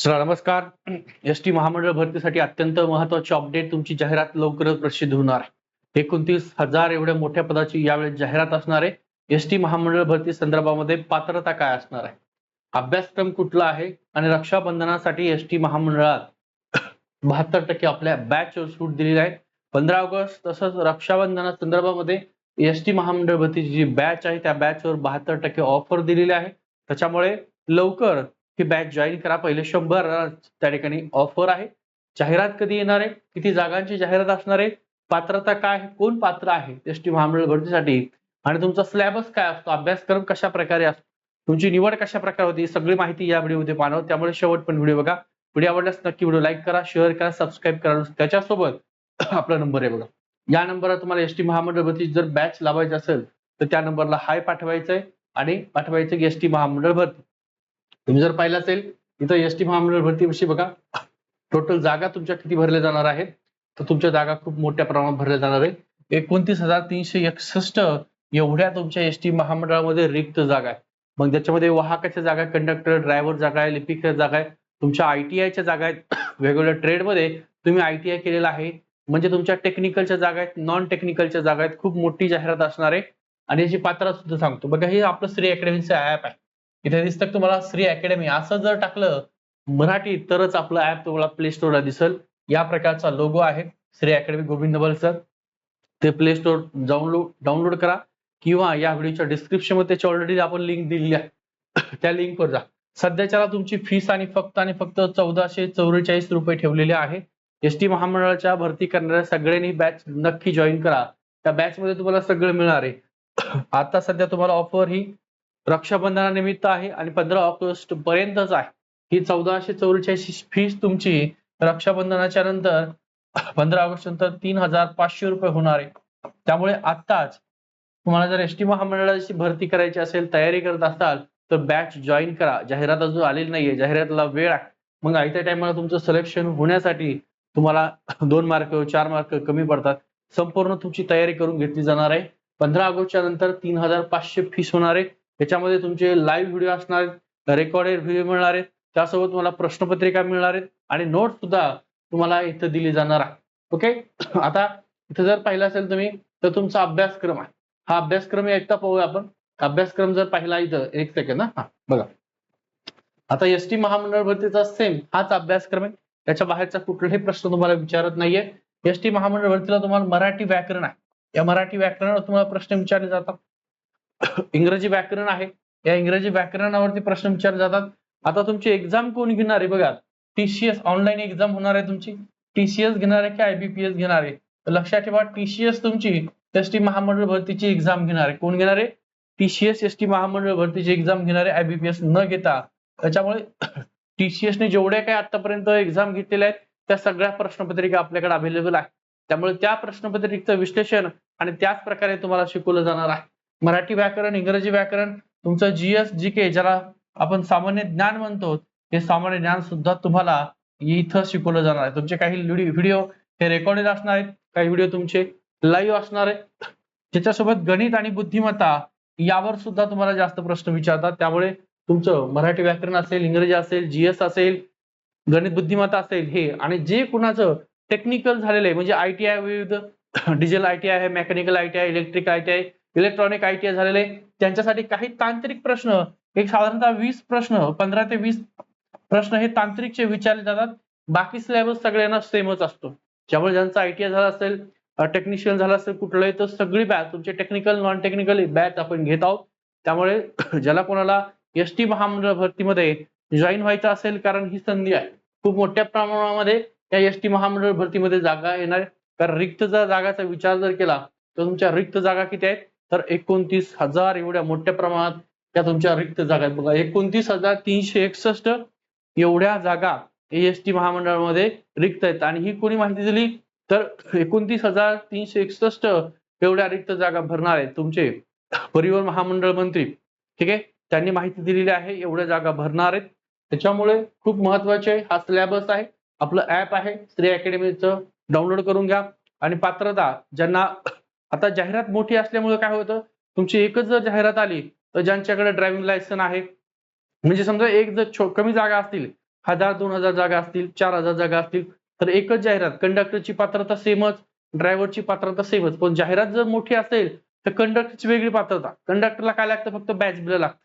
चला नमस्कार. S T महामंडळ भरतीसाठी अत्यंत महत्वाची अपडेट तुमची जाहिरात लवकरच प्रसिद्ध होणार आहे. एकोणतीस हजार एवढ्या मोठ्या पदाची यावेळी जाहिरात असणार आहे. एस टी महामंडळ भरती संदर्भामध्ये पात्रता काय असणार आहे? अभ्यासक्रम कुठला आहे? आणि रक्षाबंधनासाठी एस टी महामंडळात बहात्तर टक्के आपल्या बॅचवर सूट दिलेली आहे. पंधरा ऑगस्ट तसंच रक्षाबंधना संदर्भामध्ये एस टी महामंडळ भरतीची जी बॅच आहे त्या बॅचवर बहात्तर टक्के ऑफर दिलेली आहे. त्याच्यामुळे लवकर ही बॅच जॉईन करा. पहिले शंभर त्या ठिकाणी ऑफर आहे. जाहिरात कधी येणार आहे? किती जागांची जाहिरात असणार आहे? पात्रता काय आहे? कोण पात्र आहे? एस टी महामंडळ भरतीसाठी? आणि तुमचा सिलेबस काय असतो? अभ्यासक्रम कशा प्रकारे असतो? तुमची निवड कशा प्रकारे होती सगळी माहिती या व्हिडिओमध्ये पाहणार त्यामुळे शेवट पण व्हिडिओ बघा. व्हिडिओ आवडल्यास नक्की व्हिडिओ लाईक करा शेअर करा सबस्क्राईब करा. त्याच्यासोबत आपला नंबर आहे बघा. या नंबरवर तुम्हाला एस टी महामंडळ भरती जर बॅच लावायची असेल तर त्या नंबरला हाय पाठवायचं आहे आणि पाठवायचं की एस टी महामंडळ भरती. तुम्ही जर पाहिलं असेल इथं एस टी महामंडळ भरतीविषयी बघा. टोटल जागा तुमच्या किती भरल्या जाणार आहेत? तर तुमच्या जागा खूप मोठ्या प्रमाणात भरल्या जाणार आहे एकोणतीस हजार तीनशे एकसष्ट एवढ्या तुमच्या एस टी महामंडळामध्ये रिक्त जागा आहे मग त्याच्यामध्ये वाहकाच्या जागा कंडक्टर ड्रायव्हर जागा आहे लिपिकच्या जागा आहे तुमच्या आयटीआयच्या जागा आहेत वेगवेगळ्या ट्रेडमध्ये तुम्ही आयटीआय केलेला आहे. म्हणजे तुमच्या टेक्निकलच्या जागा आहेत नॉन टेक्निकलच्या जागा आहेत खूप मोठी जाहिरात असणार आहे. आणि याची पात्र सुद्धा सांगतो. बघा हे आपलं श्री अकॅडमीचं ऍप आहे. इथे दिसतं तुम्हाला? श्री अकॅडमी असं जर टाकलं मराठी तरच आपलं ऍप तुम्हाला प्ले स्टोरला दिसेल. या प्रकारचा लोगो आहे. श्री अकॅडमी गोविंद सर ते प्ले स्टोर डाउनलोड डाउनलोड करा. किंवा या व्हिडिओच्या डिस्क्रिप्शनमध्ये त्याची ऑलरेडी आपण लिंक दिलेली आहे. त्या लिंकवर जा. सध्याच्याला तुमची फीस आणि फक्त आणि फक्त चौदाशे चौवेचाळीस रुपये ठेवलेले आहे. एस टी महामंडळाच्या भरती करणाऱ्या सगळ्यांनी बॅच नक्की जॉईन करा. त्या बॅच मध्ये तुम्हाला सगळं मिळणार आहे. आता सध्या तुम्हाला ऑफर ही रक्षाबंधनानिमित्त आहे आणि पंधरा ऑगस्ट पर्यंतच आहे. ही चौदाशे चौवेचाळीस फीस तुमची रक्षाबंधनाच्या नंतर पंधरा ऑगस्ट नंतर तीन हजार पाचशे रुपये होणार आहे. त्यामुळे आत्ताच तुम्हाला जर एस टी महामंडळाची भरती करायची असेल तयारी करत असाल तर बॅच जॉईन करा. जाहिरात अजून आलेली नाहीये जाहिरातला वेळ आहे. मग आयत्या टायमाला तुमचं सिलेक्शन होण्यासाठी तुम्हाला दोन मार्क चार मार्क कमी पडतात. संपूर्ण तुमची तयारी करून घेतली जाणार आहे. पंधरा ऑगस्टच्या नंतर तीन हजार पाचशे फीस होणार आहे. त्याच्यामध्ये तुमचे लाईव्ह व्हिडिओ असणार आहेत रेकॉर्डेड व्हिडिओ मिळणार आहेत त्यासोबत तुम्हाला प्रश्नपत्रिका मिळणार आहेत आणि नोट सुद्धा तुम्हाला इथं दिली जाणार आहे. ओके आता इथं जर पाहिलं असेल तुम्ही तर तुमचा अभ्यासक्रम आहे. हा अभ्यासक्रम एकदा पाहूया आपण. अभ्यासक्रम जर पाहिला इथं एक सेकंड हा. बघा. आता एस टी महामंडळ भरतीचा सेम हाच अभ्यासक्रम आहे. त्याच्या बाहेरचा कुठलाही प्रश्न तुम्हाला विचारत नाहीये. एस टी महामंडळ भरतीला तुम्हाला मराठी व्याकरण आहे. या मराठी व्याकरणावर तुम्हाला प्रश्न विचारले जातात. इंग्रजी व्याकरण आहे. या इंग्रजी व्याकरणावरती प्रश्न विचारले जातात. आता तुमची एक्झाम कोण घेणार आहे बघा. टीसीएस ऑनलाईन एक्झाम होणार आहे तुमची. टीसीएस घेणार आहे की आयबीपीएस घेणार आहे? तर लक्षात ठेवा टीसीएस तुमची एस टी महामंडळ भरतीची एक्झाम घेणार आहे. कोण घेणार आहे? टीसीएस एस टी महामंडळ भरतीची एक्झाम घेणार आहे आयबीपीएस न घेता. त्याच्यामुळे टीसीएस ने जेवढ्या काही आतापर्यंत एक्झाम घेतलेल्या आहेत त्या सगळ्या प्रश्नपत्रिका आपल्याकडे अवेलेबल आहे त्यामुळे त्या प्रश्नपत्रिकेचं विश्लेषण आणि त्याच प्रकारे तुम्हाला शिकवलं जाणार आहे. मराठी व्याकरण इंग्रजी व्याकरण तुमचं जीएस जी के ज्याला आपण सामान्य ज्ञान म्हणतो हे सामान्य ज्ञान सुद्धा तुम्हाला इथं शिकवलं जाणार आहे. तुमचे काही व्हिडिओ हे रेकॉर्डेड असणार आहेत काही व्हिडिओ तुमचे लाईव्ह असणार आहेत. त्याच्यासोबत गणित आणि बुद्धिमत्ता यावर सुद्धा तुम्हाला जास्त प्रश्न विचारतात. त्यामुळे तुमचं मराठी व्याकरण असेल इंग्रजी असेल जीएस असेल गणित बुद्धिमत्ता असेल हे आणि जे कुणाचं टेक्निकल झालेलं आहे म्हणजे आयटीआय विविध डिझेल आयटीआय आहे mechanical ITI electric ITI electronic ITI झालेले. त्यांच्यासाठी काही तांत्रिक प्रश्न एक साधारणतः वीस प्रश्न पंधरा ते वीस प्रश्न हे तांत्रिकचे विचारले जातात. बाकी सिलेबस सगळ्यांना सेमच असतो. ज्यामुळे ज्यांचा आयटीआय झाला असेल टेक्निशियन झाला असेल कुठलंही तर सगळी बॅच तुमचे टेक्निकल नॉन टेक्निकल बॅच आपण घेत आहोत. त्यामुळे ज्याला कोणाला एस टी महामंडळ भरतीमध्ये जॉईन व्हायचं असेल कारण ही संधी आहे. खूप मोठ्या प्रमाणामध्ये या एस टी महामंडळ भरतीमध्ये जागा येणार कारण रिक्त जर जागाचा विचार जर केला तर तुमच्या रिक्त जागा किती आहेत? तर एकोणतीस हजार एवढ्या मोठ्या प्रमाणात त्या तुमच्या रिक्त जागा आहेत. बघा एकोणतीस हजार तीनशे एकसष्ट एवढ्या जागा एस टी महामंडळामध्ये रिक्त आहेत. आणि ही कोणी माहिती दिली? तर एकोणतीस हजार तीनशे एकसष्ट एवढ्या रिक्त जागा भरणार आहेत तुमचे परिवहन महामंडळ मंत्री. ठीक आहे? त्यांनी माहिती दिलेली आहे एवढ्या जागा भरणार आहेत. त्याच्यामुळे खूप महत्त्वाचे हा सिलेबस आहे. आपलं ऍप आहे. श्री अकॅडमीचं डाउनलोड करून घ्या. आणि पात्रता ज्यांना आता जाहिरात मोठी असल्यामुळे काय होतं? तुमची एकच जर जाहिरात आली तर ज्यांच्याकडे ड्रायव्हिंग लायसन आहे म्हणजे समजा एक जर कमी जागा असतील हजार दोन हजार जागा असतील चार हजार जागा असतील तर एकच जाहिरात कंडक्टरची पात्रता सेमच ड्रायव्हरची पात्रता सेमच पण जाहिरात जर मोठी असेल तर कंडक्टरची वेगळी पात्रता. कंडक्टरला काय लागतं? फक्त बॅच बिल लागतं.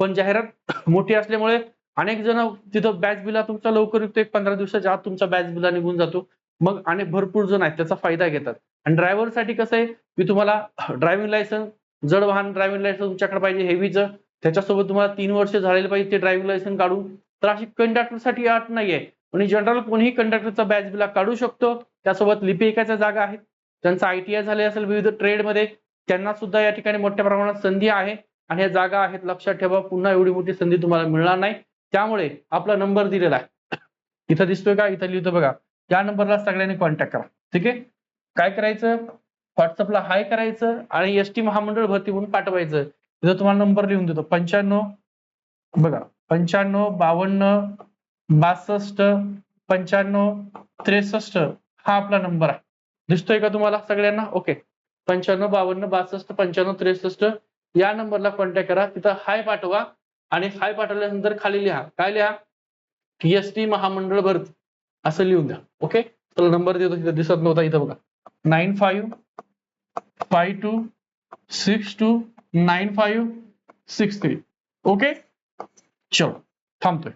पण जाहिरात मोठी असल्यामुळे अनेक जण तिथं बॅच बिला तुमचा लवकर एक पंधरा दिवसाच्या आत तुमचा बॅच बिला निघून जातो. मग आणि भरपूर जण आहेत त्याचा फायदा घेतात. आणि ड्रायव्हरसाठी कसं आहे की तुम्हाला ड्रायव्हिंग लायसन्स जड वाहन ड्रायव्हिंग लायसन्स तुमच्याकडे पाहिजे हेवीचं त्याच्यासोबत तुम्हाला तीन वर्ष झालेलं पाहिजे ते ड्रायव्हिंग लायसन्स काढून. तर अशी कंडक्टरसाठी अट नाहीये. आणि जनरल कोणीही कंडक्टरचा बॅच बिला काढू शकतो. त्यासोबत लिपिकाच्या जागा आहेत. त्यांचा आयटीआय झाले असेल विविध ट्रेडमध्ये त्यांना सुद्धा या ठिकाणी मोठ्या प्रमाणात संधी आहे. आणि या जागा आहेत लक्षात ठेवा पुन्हा एवढी मोठी संधी तुम्हाला मिळणार नाही. त्यामुळे आपला नंबर दिलेला आहे. इथं दिसतोय का? इथं लिहितो बघा. या नंबरला सगळ्यांनी कॉन्टॅक्ट करा. ठीक आहे? काय करायचं? व्हॉट्सअपला हाय करायचं आणि एस टी महामंडळ भरती म्हणून पाठवायचं. तिथं तुम्हाला नंबर लिहून देतो. पंच्याण्णव बघा पंच्याण्णव बावन्न बासष्ट पंच्याण्णव त्रेसष्ट हा आपला नंबर आहे. दिसतोय का तुम्हाला सगळ्यांना? ओके पंच्याण्णव बावन्न बासष्ट पंच्याण्णव त्रेसष्ट या नंबरला कॉन्टॅक्ट करा. तिथं हाय पाठवा आणि हाय पाठवल्यानंतर खाली लिहा. काय लिहा? एस टी महामंडळ भरती. असं लिहून द्या ओके चला नंबर देतो तिथे दिसत नव्हता इथं बघा nine five five two six two nine five six three okay चलो थांबतोय